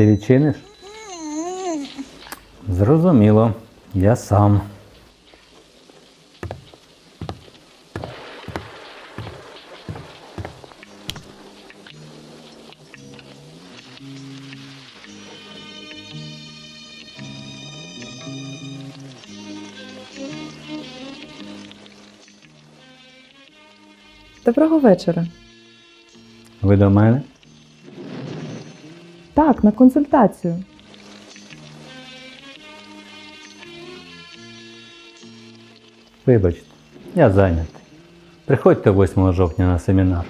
Ти відчиниш? Зрозуміло. Я сам. Доброго вечора. Ви до мене? Так, на консультацію. Вибачте, я зайнятий. Приходьте 8 жовтня на семінар.